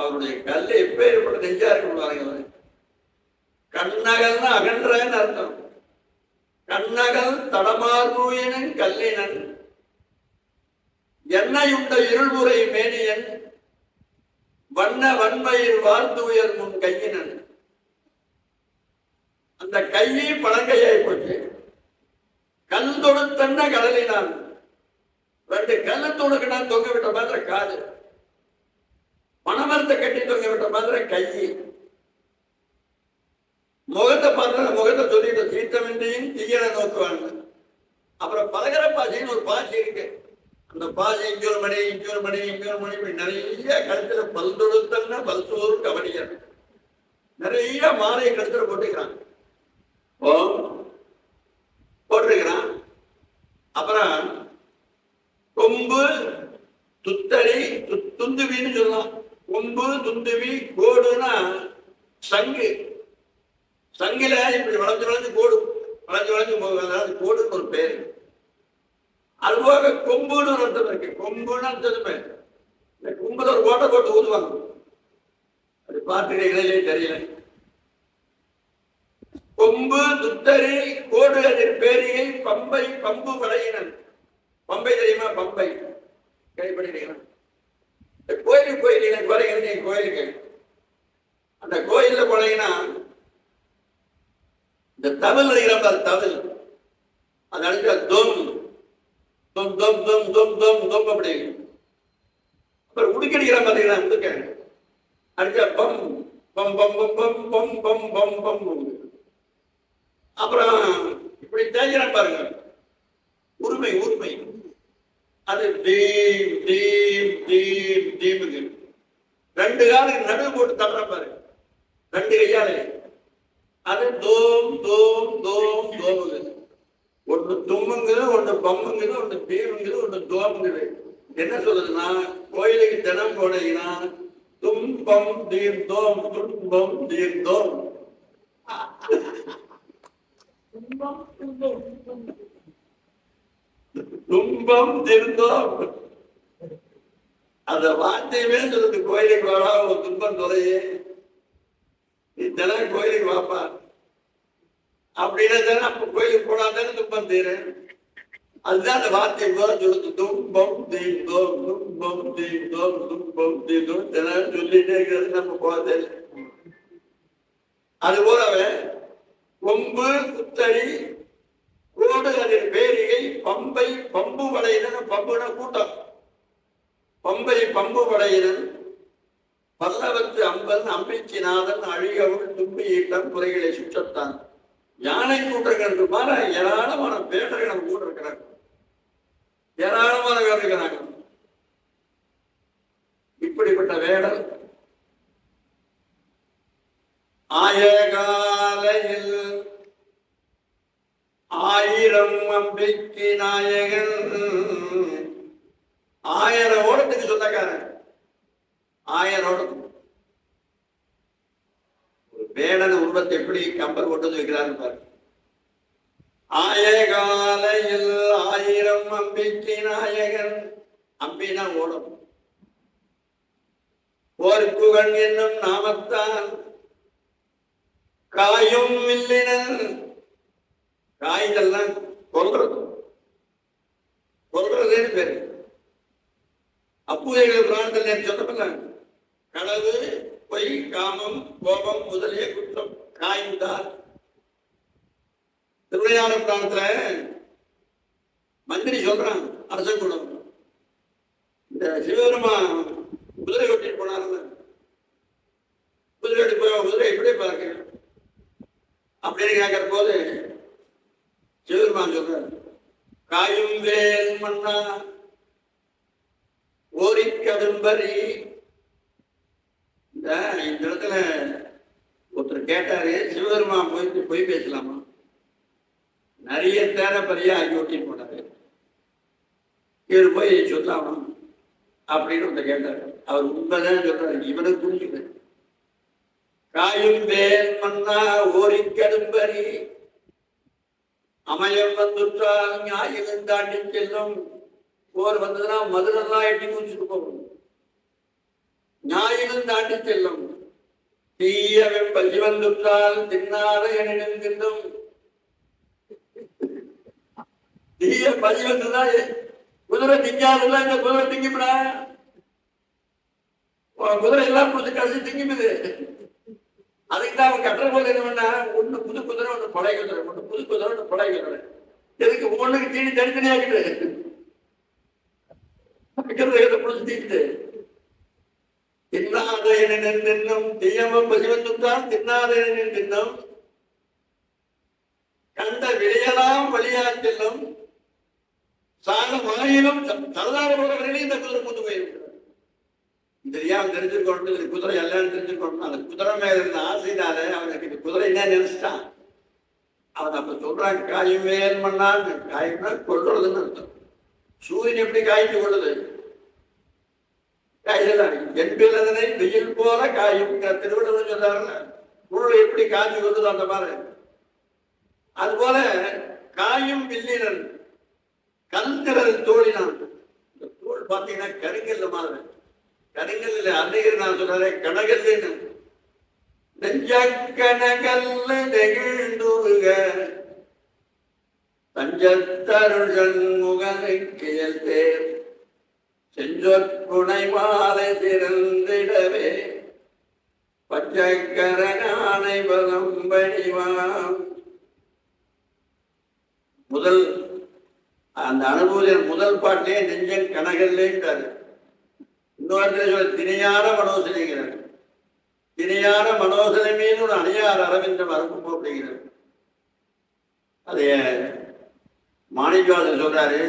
அவருடைய கல் எப்பேற்பட்ட நெஞ்சா இருக்க பாருங்க கண்ணகல்னு அகன்றன்னு அர்த்தம். கண்ணகல் தடமார்பூயனன் கல்லினன். எண்ணெயுண்ட இருள்முறை மேனியன். வண்ண வன்மையில் வாழ்ந்து உயர் முன் கையினன். அந்த கையை பழங்கையாய் போச்சு. கல் தொடுத்தன்ன கடலினான்? ரெண்டு கல்லை தொடுக்கினா தொங்க விட்ட மாதிரி காது பணமரத்தை கட்டி தொங்க விட்ட மாதிரி கை முகத்தை பார்த்தா முகத்தை சொல்லிட்டு சீத்தமின்றியும் தீயனை நோக்குவாங்க. அப்புறம் பலகர பாசின்னு ஒரு பாசி இருக்கு. அந்த பாசி இங்கொரு மணி இங்கொரு மணி இங்கொரு மணி இப்படி நிறைய கழுத்துல பல் தொடுத்தல்னா பல் சோறு கவனியர் நிறைய மாலையை கழுத்துல போட்டுக்கிறாங்க. ஓ போட்டிருக்கிறான். அப்புறம் கொம்பு துத்தடி து- துந்துவின்னு சொல்லலாம். கொம்பு துந்துவி கோடுனா சங்கு. சங்கில இப்படி வளைஞ்சு வளைஞ்சு கோடு வளைஞ்சு வளைஞ்சு போகும். அதாவது கோடுன்னு ஒரு பேரு. அதுபோக கொம்புன்னு ஒரு அர்த்தம் இருக்கு. கொம்புன்னு அர்த்தமே. இந்த கொம்புல ஒரு கோட்டை போட்டு ஊதுவாங்க. அது பார்த்துக்கிறீங்களே தெரியல. கொம்பு துத்தரி கோடு அதில் பேரிகை பம்பை பம்பு படையினன் பம்பை தெரியுமா? பம்பை. கேள்விப்பட்டிருக்கீங்களா? கோயிலுக்கு போயிருக்கீங்க குறைங்க நீங்க கோயிலுக்கு. அந்த கோயில்ல போனீங்கன்னா இந்த தவில் அடிக்கிற தவில் அது அடிச்சா தொம். தொம் தொம் தொம் தொம் தொம் தொம் அப்படி. அப்புறம் உடுக்கடிக்கிற பார்த்தீங்கன்னா உடுக்க அடிச்சா பம் பம் பம் பம் பம் பம் பம் பம் பம். அப்புறம் இப்படி தேய்கிறான் பாருங்க. உரிமை உரிமை. அது டீம் டீம் டீம் டீமுங்க ரெண்டு காலுக்கு நடுவு போட்டு தள்ளுற பாரு. ரெண்டு கையாலே. அது தோம் தோம் தோம் தோமுங்குது ஒன்று தும்முங்குது ஒன்று பம்முங்குது ஒன்று தீமுங்குது ஒன்று தோமுங்குது. என்ன சொல்லுதுன்னா கோயிலுக்கு தினம் போனீங்கன்னா தும்பம் தீம் தோம் துன்பம் தீம் தோம். துன்பம் தீர்ந்தோம். அந்த வார்த்தையுமே சொல்லுது கோயிலுக்கு வரா ஒரு துன்பம் தொலையே. இத்தனை தினம் கோயிலுக்கு வாப்பா. அப்படின்னா தானே அப்ப கோயிலுக்கு போனா தானே துன்பம் தீரு அதுதான் அந்த வார்த்தை போல சொல்லுது துன்பம் தீர்ந்தோம் துன்பம் தீர்ந்தோம் துன்பம் தீர்ந்தோம். தினம் சொல்லிட்டே இருக்கிறது நம்ம போதே அது போலவே கொம்பு குத்தடி கோடு பேரிகை பம்பை பம்பு வளையினன் பம்புன கூட்டம். பம்பை பம்பு வளையினன் பல்லவத்து அம்பன் அம்பிச்சிநாதன் அழியவள் தும்பி ஈட்டம் குறைகளை சுற்றத்தான். யானை கூட்டங்கள் மாற ஏராளமான பேட்டர்கள் நம்ம கூட இருக்கிறாங்க ஏராளமான பேர் இருக்கிறாங்க இப்படிப்பட்ட வேடல் ஆயகாலையில் ஆயிரம் அம்பிக்கு நாயகன். ஆயிரம் ஓடத்துக்கு சொந்தக்காரன். ஆயிரம் ஓடத்துக்கு. ஒரு வேடன் உருவத்தை எப்படி கம்பர் கொண்டு வந்து பாரு பாரு. ஆயகாலையில் ஆயிரம் அம்பிக்கு நாயகன். அம்பினா ஓடும். போர்க்குகன் என்னும் நாமத்தான். காயும் வில்லினன். காய்கள்லாம் கொல்றது கொல்றதுன்னு பேரு அப்புதைகள் பிராணத்தில் நேற்று சொன்னப்பல களவு பொய் காமம் கோபம் முதலிய குற்றம். காய்ந்தார் திருவிளையாட பிராணத்துல மந்திரி சொல்றான் அரசன் குணம் இந்த சிவபெருமா குதிரை ஓட்டிட்டு போனாருல்ல. குதிரை ஓட்டி போய் குதிரை எப்படி பார்க்க அப்படின்னு கேட்கிற போது சிவபெருமான் சொல்றார் காயும் வேல் மன்னா ஓரிக்க கடும்பரி இந்த இந்த இடத்துல ஒருத்தர் கேட்டாரு சிவபெருமான் போயிட்டு போய் பேசலாமா? நிறைய தேரப்பரியா பரியா அங்கே போனாரு. இவர் போய் சொல்லாமா அப்படின்னு ஒருத்தர் கேட்டார். அவர் உண்மைதான் சொல்றாரு இவனை புரிஞ்சுக்க காயும் வேல் மன்னா ஓரி கடும்பரி அமையம் வந்துற்றால் ஞாயிறு தாண்டி செல்லும். போர் வந்ததுன்னா மதுரெல்லாம் எட்டி குடிச்சுட்டு போகும் ஞாயிறு தாண்டி செல்லும். தீய பசி வந்துட்டால் தின்னாத எனினும் தின்னும் தீய பசி வந்ததா குதிரை திங்காதுல்ல இந்த குதிரை திங்கிவிடா குதிரை எல்லாம் பிடிச்சி கடைசி திங்கிமிது அதுக்கு தான் அவன் கட்டுற போது என்ன பண்ணா? ஒண்ணு புது குதிரை ஒண்ணு பழைய குதிரை ஒன்று புது குதிரை ஒண்ணு பழைய குதிரை. எதுக்கு ஒண்ணுக்கு தீனி தனித்தனியாக்கிட்டு வைக்கிறத பிடிச்சி தீக்கிட்டு தின்னாத எனினும் தின்னும் தீயம பசிவந்துத்தான் தின்னாத எனினும் தின்னும் கண்ட விளையலாம் வழியா செல்லும். சாக மாயிலும் சரதார போறவர்களே இந்த குதிரை கொண்டு போயிருக்கிறார் தெரியாம தெரிஞ்சுக்கொண்டு இது குதிரை எல்லாரும் தெரிஞ்சுக்கொண்டு அந்த குதிரை மேல இருந்த ஆசைனால அவனுக்கு இந்த குதிரை என்ன நினைச்சிட்டான். அவன் அப்ப சொல்றான் காயும் மேல் மண்ணால் காயம்னா கொள்றதுன்னு அர்த்தம். சூரியன் எப்படி காய்ச்சி கொள்ளுது? காய்ச்சலாம் என்பிலதனை வெயில் போல காயும். திருவிழா சொல்றாருல பொருள் எப்படி காய்ச்சி கொள்ளுது அந்த மாதிரி. அது போல காயும் வில்லினன் கல்திரல் தோழினான். இந்த தோல் பார்த்தீங்கன்னா கருங்கல்ல மாதிரி. கருங்கல்ல அன்னையர் நான் சொல்றேன் கனகல்லுன்னு நெஞ்சக்கனகல்ல நெகிழ்ந்துருக தஞ்சத்தருள் சண்முகனை கியல் தேர் செஞ்சொற்புனை மாலை திறந்திடவே. பச்சைக்கரகானை பதம்படிவாம் முதல் அந்த அனுபவத்தின் முதல் பாட்டே நெஞ்சன் கனகல்லேன்றாரு. இன்னொரு சொல்ல திணையான மனோசனைங்கிறார் திணையான மனோசனை மீது ஒரு அணையார் அரவிந்தம் அரும்பு அப்படிங்கிறார் அதைய மாணிக்கவாசன் சொல்றாரு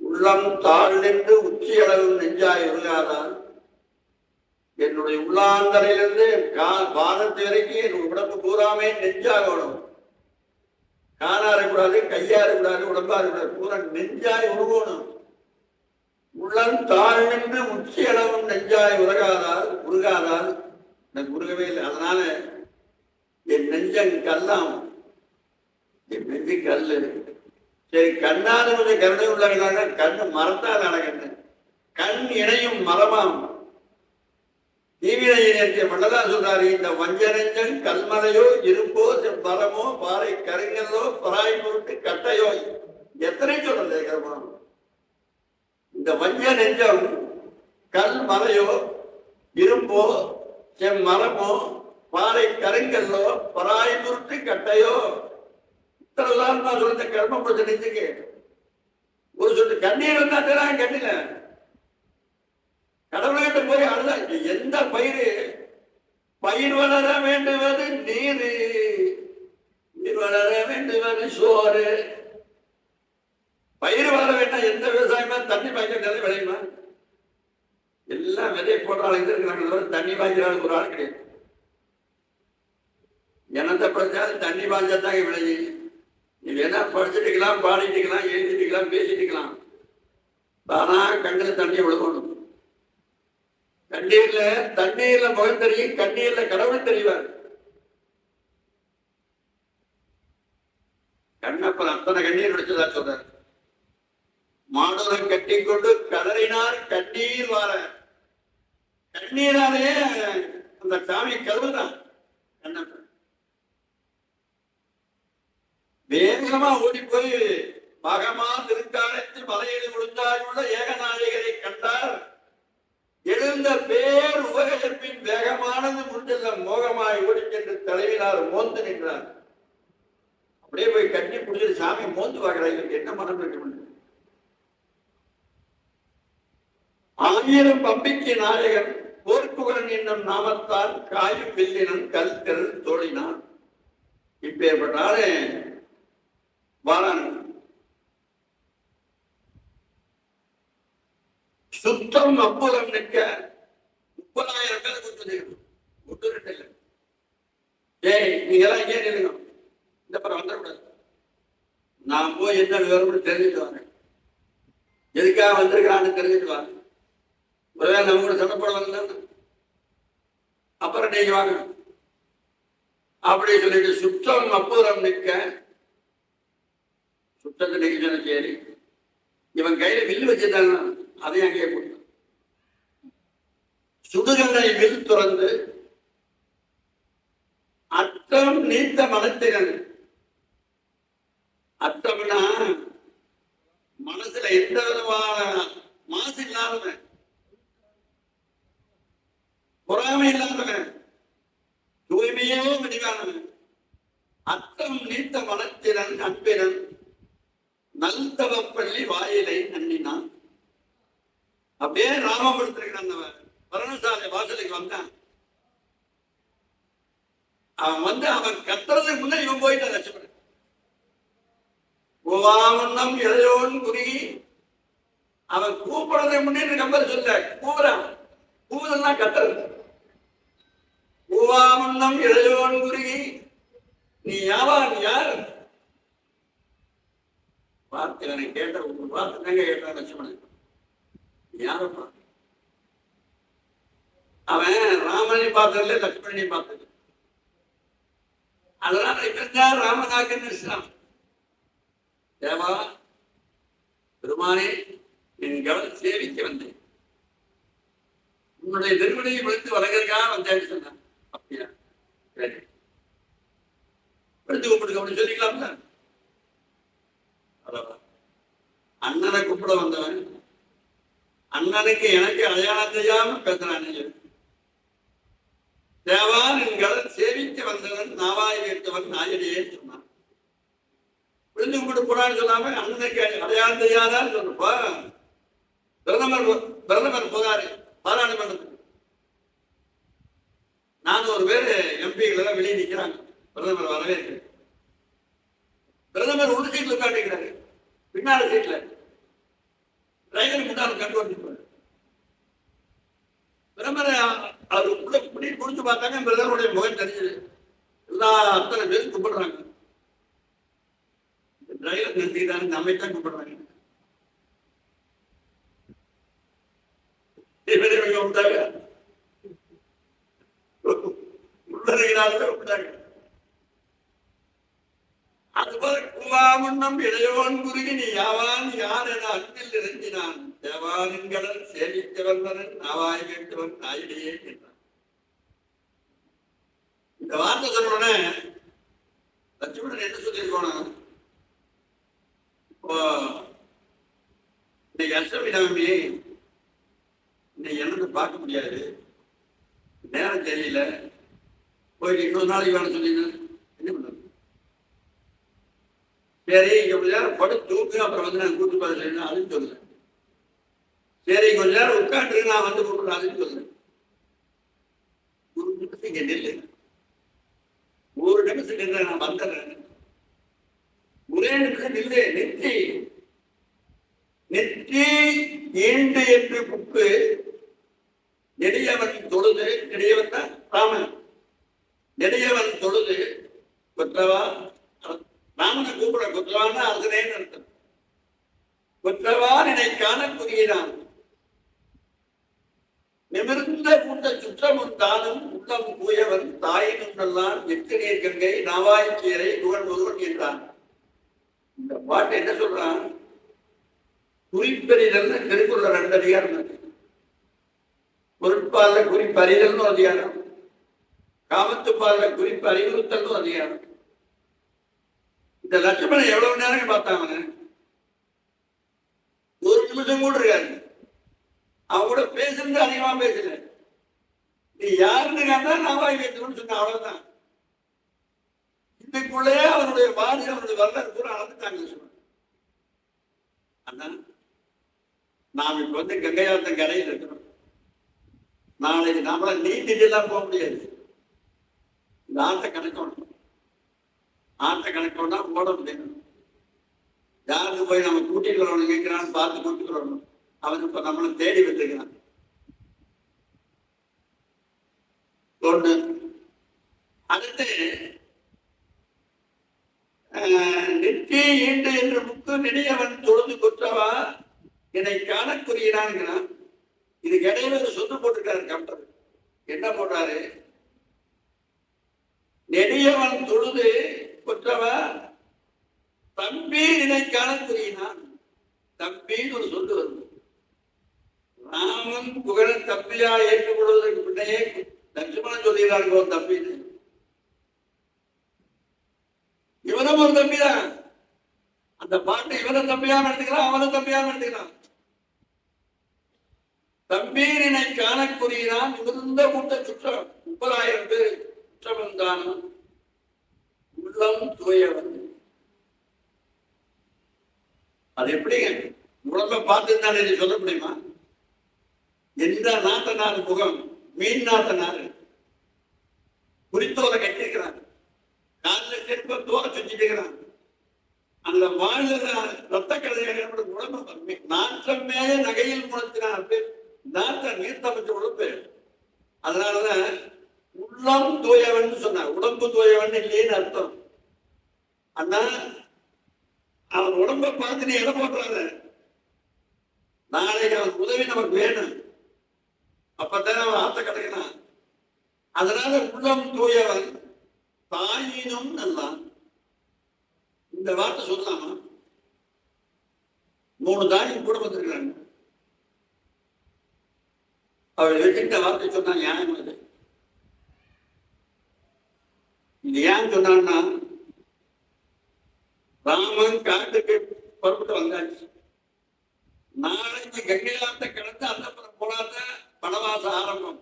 உள்ளம் தாழ் நின்று உச்சி அளவு நெஞ்சாய் உருகாதான் என்னுடைய உள்ளாந்தரையிலிருந்து கா- பாதத்து வரைக்கும் என் உடம்பு பூராமே நெஞ்சாகணும் காலா இருக்கக்கூடாது கையா இருக்கக்கூடாது உடம்பா இருக்கக்கூடாது பூரா நெஞ்சாய் உருகணும். உள்ளம் தாழ் நின்று உச்சி அளவும் நெஞ்சாய் உருகாதால் உருகாதால் எனக்கு உருகவே இல்லை. அதனால என் நெஞ்சம் கல்லாம் என் நெஞ்சு கல்லு சரி கண்ணாத கொஞ்சம் கருணை உள்ளவர்களாக கண்ணு மரத்தால் அடகண்ணு கண் இணையும் மரமாம் தீவிரையினருக்கு மண்டலா சொல்றாரு இந்த வஞ்சனஞ்சன் கல்மலையோ இருப்போ செம்பரமோ பாறை கருங்கல்லோ பராய் பொருட்டு கட்டையோ எத்தனை சொல்றது கர்மம் இந்த வஞ்ச நெஞ்சம் கல் மலையோ இரும்போ செம்மரமோ பாறை கருங்கல்லோ பராய் பொருட்டு கட்டையோ. இத்தனைலாம் நான் சொல்ற கர்மம் பிடிச்ச நெஞ்சுக்கு. ஒரு சொட்டு கண்ணீர் வந்தா தான் கண்ணில. கடவுள்கிட்ட போய் அழுதா எந்த பயிர்? பயிர் வளர வேண்டுவது நீர். நீர் வளர வேண்டுவது சோறு. பயிர் வளர வேண்டாம். எந்த விவசாயமா? தண்ணி பாய்க்கிறது விளையுமா? எல்லாம் விதையை போடுற ஆளுங்க இருக்கிறாங்க தண்ணி பாய்க்கிற ஆளுக்கு ஒரு ஆள் கிடையாது. எனத்தை படிச்சாலும் தண்ணி பாய்ச்சா தாங்க விளையும் நீ வேணா படிச்சுட்டுக்கலாம் பாடிட்டுக்கலாம் எழுதிட்டுக்கலாம் பேசிட்டுக்கலாம் தானா கண்ணில் தண்ணி விழுகணும். கண்ணீர்ல தண்ணீர்ல முகம் தெரியும் கண்ணீர்ல கடவுள் தெரிவார். கண்ணப்பன் அத்தனை கண்ணீர் விடுச்சதா சொல்றாரு. மாடோரை கட்டி கொண்டு கதறினார் கண்ணீர் வார. கண்ணீராலே அந்த சாமி கருவுதான் கண்ணப்பன் வேகமா ஓடி போய் மகமா திருக்காலத்தில் மலையில் விழுந்தால் உள்ள ஏகநாயகரை கண்டார். எழுந்த பேர் உபகரிப்பின் வேகமானது முன்செல்ல மோகமாய் ஓடிச் சென்று தலைவினார் மோந்து நின்றார். அப்படியே போய் கட்டி பிடிச்சி சாமி மோந்து பார்க்கிறார். என்ன மனம் இருக்கு ஆயிரம் பம்பிக்கு நாயகன் போர்க்குகன் என்னும் நாமத்தால் காயும் வில்லினன் கல் திறன் தோழினான். இப்பேற்பட்டாலே பாலன் சுத்தம் அப்புறம் நிற்க முப்பதாயிரம் பேர் கொடுத்தது ஒன்று ரெண்டு இல்லை. ஏய் நீங்க எல்லாம் இங்கே நில்லுங்க. இந்த படம் வந்துடக்கூடாது. நான் போய் என்ன விவரம் தெரிஞ்சுட்டு வரேன். எதுக்காக வந்திருக்கிறான்னு தெரிஞ்சுட்டு வரேன். ஒருவேளை நம்ம கூட சண்டை போட அப்புறம் நீங்க வாங்க. அப்படி சொல்லிட்டு சுத்தம் அப்புறம் நிற்க. சுத்தத்தை நீங்க சொன்ன சரி. இவன் கையில வில்லு வச்சிருந்தாங்க அதையும் அங்கேயே போட்டான் சுடுகண்ணை வில் துறந்து அத்தம் நீத்த மனத்தினன் அத்தம்னா மனசுல எந்த விதமான மாசு இல்லாதவன். பொறாமை இல்லாதவன் தூய்மையே வடிவானவன் அத்தம் நீத்த மனத்திறன் அன்பிறன். நல்தவப்பள்ளி வாயிலை நன்னினான் அப்படியே ராமபுரத்திருக்கிறவன் பரணசாலை வாசலுக்கு வந்தான். அவன் வந்து அவன் கத்துறதுக்கு முன்னாடி இவன் போயிட்டான் லட்சுமணன் கோவாமன்னம் இளையோன் குறி அவன் கூப்பிடுறதுக்கு முன்னாடி நம்பர் சொல்ல கூவுறான். கூவுதெல்லாம் கத்துறது. பூவாமந்தம் இளையோன் குருகி நீ யாவா நீ யார்? பார்த்தவனை கேட்ட ஒரு பார்த்து தாங்க கேட்டான் லட்சுமணன். நீ யாரப்பா அவன் ராமனை பார்த்ததில்ல லட்சுமணனை பார்த்தது அதனால இவன் ராமநாயகன் இஸ்லாம் தேவா பெருமானே என் கவனம் சேவிக்க வந்தேன். உன்னுடைய திருமணியை விழுந்து வழங்குறதுக்காக வந்தேன்னு சொன்னான். அப்படியா? சரி. விழுந்து கூப்பிடுங்க அப்படின்னு சொல்லிக்கலாம்ல. அண்ணனை கூப்பிட வந்தவன் அண்ணனுக்கு எனக்கு அடையாளம் தெரியாம பேசுறான்னு சொல்லி தேவான் என்களை வந்தவன் நாவாய் வைத்தவன் நாயடியே சொன்னான். விழுந்து கும்பிட்டு போறான்னு சொல்லாம அண்ணனுக்கு அடையாளம் தெரியாதான்னு சொல்லுப்பா பிரதமர் பிரதமர் போகாரு பாராளுமன்றத்துக்கு. நானூறு பேர் எம்பிகள் எல்லாம் வெளியே நிக்கிறாங்க. பிரதமர் வரவேற்க பிரதமர் உள்ள சீட்ல உட்காந்துக்கிறாரு பின்னால சீட்ல டிரைவர் முன்னாள் கண்டு வந்துருப்பாரு பிரதமர் அவர் உள்ள இப்படி புரிஞ்சு பார்த்தாங்க பிரதமருடைய முகம் தெரிஞ்சது. எல்லா அத்தனை பேரும் கும்பிடுறாங்க. டிரைவர் நிறுத்திக்கிட்டாங்க நம்மை தான் கும்பிடுறாங்க. இவரை இவங்க விட்டாங்க உள்ளறையினாலே விட்டாங்க அதுபோல குமாமுன்னம் இளையோன் குறுகி நீ யாவான் யார் என அன்பில் இறங்கினான். தேவானின் சேமித்து வந்தனன் நாவாய் வேண்டுவன் நாயிடையே என்றான். இந்த வார்த்தை சொன்னோடனே லட்சுமணன் என்ன சொல்லியிருக்கோம் இப்போ இன்னைக்கு அஷ்டமி நவமி இன்னைக்கு என்னன்னு பார்க்க முடியாது. நேரம் தெரியல. போயிட்டு இன்னொரு நாளைக்கு வேணும் சொன்னீங்க என்ன பண்றது சரி இங்க கொஞ்ச நேரம் படு தூக்கு அப்புறம் வந்து நான் கூட்டு பார்த்து செய்யணும் அதுன்னு சொல்லுங்க சரி கொஞ்ச நேரம் உட்காந்துரு நான் வந்து கூப்பிடுறேன். அதுன்னு சொல்லுங்க ஒரு நிமிஷம் இங்க நில்லு. ஒரு நிமிஷம் நின்று நான் வந்துடுறேன். ஒரே நிமிஷம் நில்லு. நெற்றி நெற்றி ஈண்டு என்று புக்கு நெடியவன் தொழுது நெடியவன் தான் ராமன். நெடியவன் தொழுது குற்றவா? ராமனை கூப்பிட கொற்றவான்னு அரசனேன்னு அர்த்தம். குற்றவா நினைக்கான காண நிமிர்ந்த கூட்ட சுற்றமும் தானும் உள்ளம் கூயவன் தாயினும் நல்லான் எட்டு நீர் கங்கை நாவாய்க்கீரை புகழ் ஒருவன் என்றான். இந்த பாட்டு என்ன சொல்றான்? குறிப்பெறிதல் திருக்குறள் ரெண்டு அதிகாரம். பொருட்பால குறிப்பறிதல்னு அதிகாரம். காமத்துப்பால குறிப்பு அறிவுறுத்தல்னு அதிகாரம். இந்த லட்சுமணன் எவ்வளவு நேரம் பார்த்தாங்க ஒரு நிமிஷம் கூட இருக்காரு அவங்க கூட பேசுறது அதிகமா பேசல. நீ யாருன்னு கேட்டா நான் வாய் வைக்கணும்னு சொன்ன அவ்வளவுதான். இதுக்குள்ளே அவனுடைய பாதி அவனுடைய வரலாறு கூட அளந்துட்டாங்க சொன்னாங்க அண்ணா நாம் இப்ப வந்து கங்கையாத்தம் கரையில் இருக்கிறோம். நாளைக்கு நம்மள நீட்டிட்டு எல்லாம் போக முடியாது. இந்த ஆட்டை கணக்கணும் ஆட்டை கணக்கணும்னா ஓட முடியும் யாருக்கு போய் நம்ம கூட்டிட்டு வரணும் கேட்கிறான்னு பார்த்து கூட்டிட்டு வரணும். அவன் இப்ப நம்மளை தேடி வந்திருக்கிறான். ஒண்ணு. அடுத்து ஆஹ், நெற்றி ஈண்டு என்று முக்கு நெடியவன் தொழுது குற்றவா? என்னை காணக்குரியனான்கிறான் இதுக்கு இடையில ஒரு சொத்து போட்டுட்டாரு கம்ப்டர் என்ன போட்டாரு? நெடியவன் தொழுது குற்றவா தம்பி நினைக்கான தெரியினான் தம்பின்னு ஒரு சொல்லு வருது. ராமன் புகழன் தம்பியா ஏற்றுக்கொள்வதற்கு முன்னையே லட்சுமணன் சொல்லுகிறாங்க ஒரு தம்பின்னு இவனும் ஒரு தம்பிதான். அந்த பாட்டு இவனும் தம்பியாக எடுத்துக்கிறான் அவனும் தம்பியாக எடுத்துக்கிறான் தம்பீரினை காணக்கூடியதான் மிகுந்த கூட்ட சுற்றம் முப்பதாயிரம் பேர் குற்றவந்தான் உள்ளம் தூயவன். அது எப்படிங்க? உடம்ப பார்த்து தானே நீ சொல்ல முடியுமா? எந்த நாத்தனார் முகம்? மீன் நாத்தனார். குறித்தோரை கட்டிருக்கிறான் காலில் செருப்ப தோரை சுத்திட்டுக்கிறான் அந்த வாழ்கிற ரத்த கடையோட உடம்பு நாற்றமே நகையில் நகையில் பேர். நாற்ற நீர்த்தமைச்ச உழப்பு அதனாலதான் உள்ளம் தூயவன் சொன்னார் உடம்பு தூயவன் இல்லைன்னு அர்த்தம். அண்ணா அவன் உடம்ப பார்த்து நீ என்ன போடுறாரு நாளைக்கு அவன் உதவி நமக்கு வேணும். அப்பதான் அவன் ஆத்த கிடைக்கலாம் அதனால உள்ளம் தூயவன் தாயினும் நல்லான். இந்த வார்த்தை சொல்லலாமா? மூணு தாயும் கூட வந்திருக்கிறாங்க. அவள் வச்சுக்கிட்ட வார்த்தை சொன்னா நியாயம் அது இது ஏன் சொன்னான்னா ராமன் காட்டுக்கு புறப்பட்டு வந்தாச்சு. நாளைக்கு கங்கையாத்த கிடந்து அந்த புறம் போனாத பணவாச ஆரம்பம்.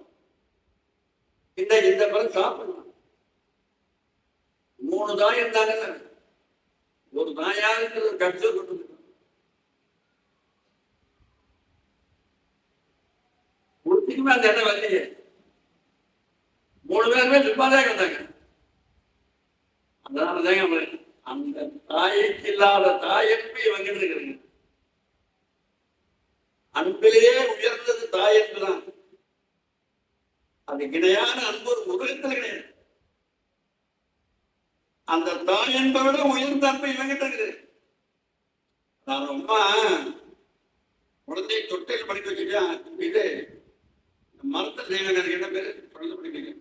இந்த இந்த பிறகு சாப்பிடலாம் மூணு தாய் இருந்தாங்க. ஒரு தாயா இருக்கிறது கடிச்சு கொண்டு திரும்ப அந்த இடம் வரலையே மூணு பேருமே சும்மாதான் இருந்தாங்க அதனாலதான் அவங்க அந்த தாய்க்கு இல்லாத தாயன்பு இவங்க இருக்கிறாங்க அன்பிலேயே உயர்ந்தது தாயன்பு தான் அது இணையான அன்பு ஒரு உலகத்தில் கிடையாது அந்த தாய் என்பதை விட உயர்ந்த அன்பு இவங்கிட்ட இருக்குது நான் அம்மா குழந்தைய தொட்டில் படிக்க வச்சுட்டேன். இது மரத்தில் செய்வாங்க எனக்கு என்ன பேரு? குழந்தை படிக்கிறீங்க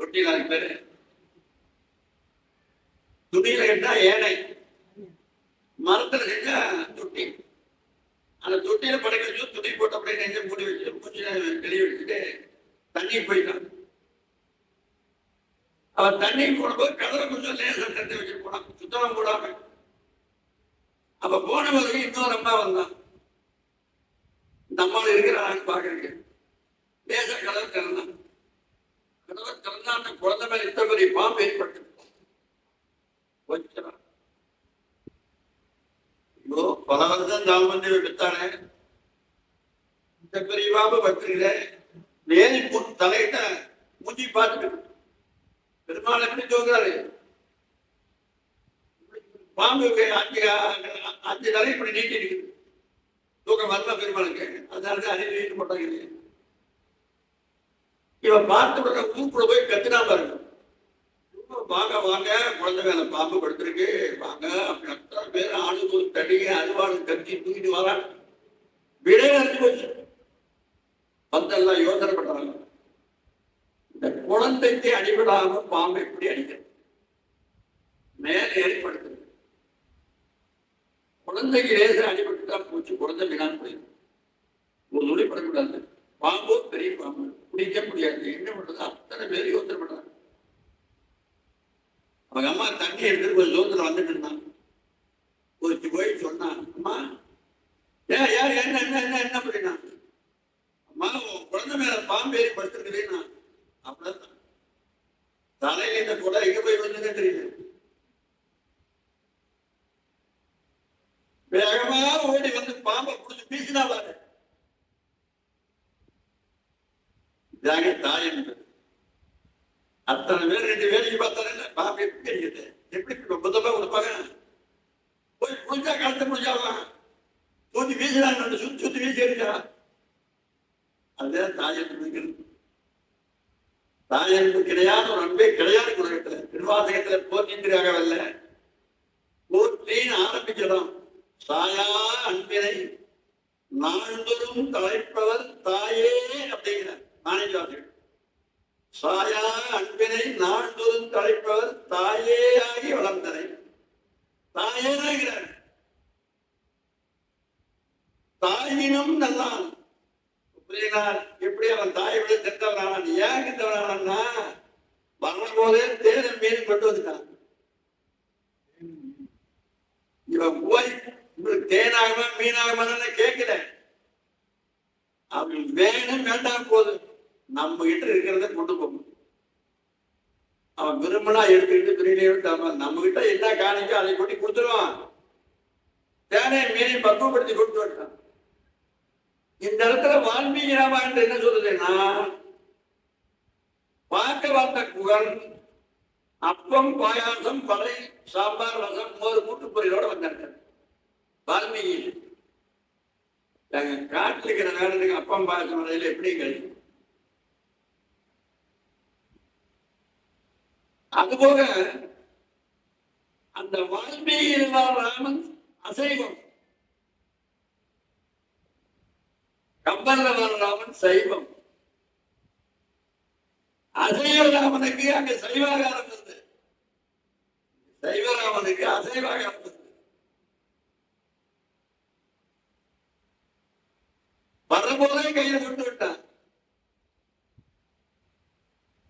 தொட்டியில் பேரு. துணியில கேட்டா ஏழை மரத்துல செஞ்சா தொட்டி. அந்த தொட்டியில படைக்க வச்சு துணி போட்டு அப்படின்னு நெஞ்ச மூடி வச்சு மூச்சு வெளியே வச்சுட்டு தண்ணி போயிட்டான். அவன் தண்ணி போடும்போது கதவை கொஞ்சம் லேசா தண்ணி வச்சு போனான். சுத்தமா போடாம அப்ப போன பிறகு இன்னொரு அம்மா வந்தான். இந்த அம்மாவில் இருக்கிறான்னு பாக்குறீங்க தேச கதவை திறந்தான் கதவை திறந்தா அந்த குழந்தை மேல இத்தனை பெரிய பாம்பு ஏற்பட்டு கொஞ்சம் ஐயோ பல வருஷம் தாமந்தி வித்தானே இந்த பெரிய பாம்பு வச்சிருக்கிறேன் நேரி போட்டு தலையிட்ட மூஞ்சி பார்த்துட்டு பெருமாள் எப்படி தூங்குறாரு பாம்பு அஞ்சு அஞ்சு தலை இப்படி நீட்டி இருக்குது தூக்கம் வரல பெருமாளுக்கு அதனால அறிவு வீட்டு போட்டாங்க இல்லையா இவன் பார்த்து உடனே ஊருக்குள்ள போய் கத்தினா பாருங்க. வாங்க வாங்க குழந்தை மேல பாம்பு படுத்திருக்கு. வாங்க அத்தனை பேர் ஆளுக்கு ஒரு தடிய அருவாளு கத்தி தூக்கிட்டு வரான் விடை அறிஞ்சு போச்சு. வந்தெல்லாம் யோசனை பண்றாங்க. இந்த குழந்தைக்கு அடிபடாம பாம்பு எப்படி அடிக்கிறது? மேலே ஏற்படுத்துறது குழந்தைக்கு லேசர் அடிபட்டு தான் போச்சு குழந்தை வீணான் போயிடும். ஒரு நொடி படக்கூடாது. பாம்பு பெரிய பாம்பு. குடிக்க முடியாது. என்ன பண்றது? அத்தனை பேர் யோசனை பண்றாங்க. அவங்க அம்மா தண்ணி எடுத்துட்டு கொஞ்சம் தூரத்தில் வந்துட்டு இருந்தான் ஒரு போய் சொன்னான் அம்மா ஏன் ஏன் என்ன என்ன என்ன என்ன? அப்படின்னா அம்மா உன் குழந்தை மேல பாம்பு ஏறி படுத்துருக்குதுன்னா அப்படிதான் தலையில இந்த கூட எங்க போய் வந்ததுன்னு தெரியல. வேகமா ஓடி வந்து பாம்பை பிடிச்சி வீசினா பாரு. இதாங்க தாய் என்பது அத்தனை பேர் ரெண்டு வேலைக்கு பார்த்தாரு பாம்பு எப்படி இருக்குது எப்படி புத்தமா கொடுப்பாங்க போய் புரிஞ்சா கலத்தை முடிச்சாலாம் தூத்தி வீசினாங்க சுத்தி சுத்தி வீசி அடிச்சா அதுதான் தாயன்பு தாய் என்பது கிடையாது ஒரு அன்பே கிடையாது குலகத்துல திருவாசகத்துல போற்றின்றாகவல்ல போற்றின்னு ஆரம்பிக்கிறோம் சாயா அன்பினை நாள்தோறும் தலைப்பவர் தாயே அப்படிங்கிறார் மாணிக்காசர்கள் சாயா அன்பினை நாள்தோறும் தலைப்பவர் தாயே ஆகி வளர்ந்தனை தாயேங்கிறார் தாயினும் நல்லான். புரியினார் எப்படி அவன் தாயை விட செத்தவனானான் ஏன் செத்தவனானா வரும் போதே தேர்தல் மீறி கொண்டு வந்துட்டான். இவன் போய் உங்களுக்கு தேனாகமா மீனாகுமான்னு கேட்கல. அவன் வேணும் வேண்டாம் போதும். நம்ம கிட்ட இருக்கிறத கொண்டு போகணும் அவன் விரும்பினா எடுத்துக்கிட்டு துணியில நம்ம கிட்ட என்ன காணிக்கோ அதை கொட்டி கொடுத்துருவான். தேனை மீனை பக்குவப்படுத்தி கொடுத்து விட்டான். இந்த இடத்துல வால்மீகி ராமாயணம் என்ன சொல்லுதுன்னா பார்க்க பார்த்த குகன் அப்பம் பாயாசம் பறை சாம்பார் ரசம் மோர் கூட்டுப்பொரியலோட வந்திருக்கேன் வால்மீகி நாங்க காட்டுல இருக்கிற வேலைக்கு அப்பம் பாயாசம் வரையில எப்படி கிடைக்கும் அதுபோக அந்த வால்மீகி ராமன் அசைவம். கம்பல்ல ராமன் சைவம். அசைவ ராமனுக்கு அங்க சைவாகாரம் இருந்தது. சைவராமனுக்கு அசைவாகாரம் இருந்தது. வரும்போதே கையில விட்டு விட்டான்.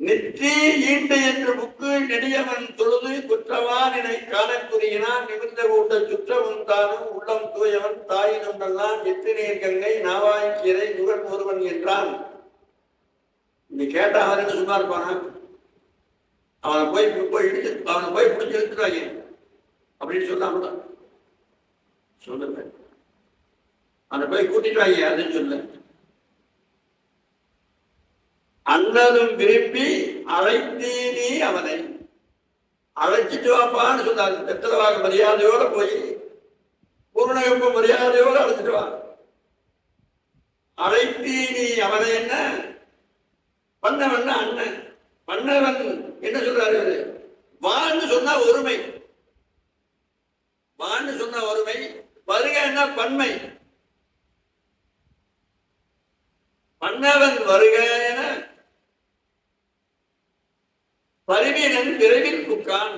நெற்றி ஈட்டு என்று புக்கு நெடியவன் தொழுது குற்றவானினை காலக்குறியினான் நிமிர்ந்த கூட்ட சுற்றவன் தானும் உள்ளம் தூயவன் தாயினும் நல்லான் நீர் கங்கை நாவாய்க்கீரை நுகர் ஒருவன் என்றான். நீ கேட்டா அவருக்கு சும்மா இருப்பானா? அவனை போய் போய் இடிச்சு அவனை போய் பிடிச்சி இழுத்துறாங்க அப்படின்னு சொல்லாம சொல்லுங்க. அவனை போய் கூட்டிட்டு வாங்க அதுன்னு சொல்ல. அண்ணனும் விரும்பி அழைத்தீனி அவனை. அழைச்சிட்டு வாப்பான்னு சொன்னார். பெற்றவாக மரியாதையோட போய் பூர்ணகம்ப மரியாதையோட அழைச்சிட்டு வா. அழைத்தீனி அவனை என்ன? பண்ணவன் அண்ணன். பண்ணவன் என்ன சொல்றாரு இவரு வான்னு சொன்னா ஒருமை. வான்னு சொன்ன ஒருமை. வருக என்ன பன்மை. பண்ணவன் வருக என பரிவீனன் விரைவில் குக்கான்.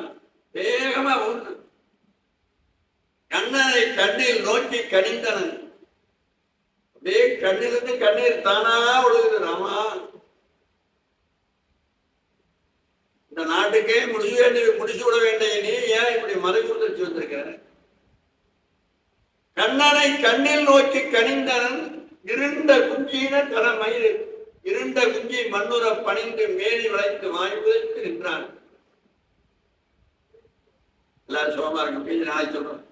வேகமா ஊர்ந்து கண்ணனை கண்ணில் நோக்கி கடிந்தனன் அப்படியே கண்ணிலிருந்து கண்ணீர் தானா ஒழுகுது ராமா. இந்த நாட்டுக்கே முடிச்சு வேண்டிய முடிச்சு விட வேண்டிய நீ ஏன் இப்படி மறைமுதற்சி வந்திருக்கிற கண்ணனை கண்ணில் நோக்கி கனிந்தனன் இருண்ட குஞ்சியின தர மயிறு இருண்ட குஞ்சி மண்ணுற பணிந்து மேலி வளைத்து வாய்ப்புதற்கு நின்றான் எல்லாரும் சோமா இருக்கு பேசி நாளைக்கு சொல்றோம்.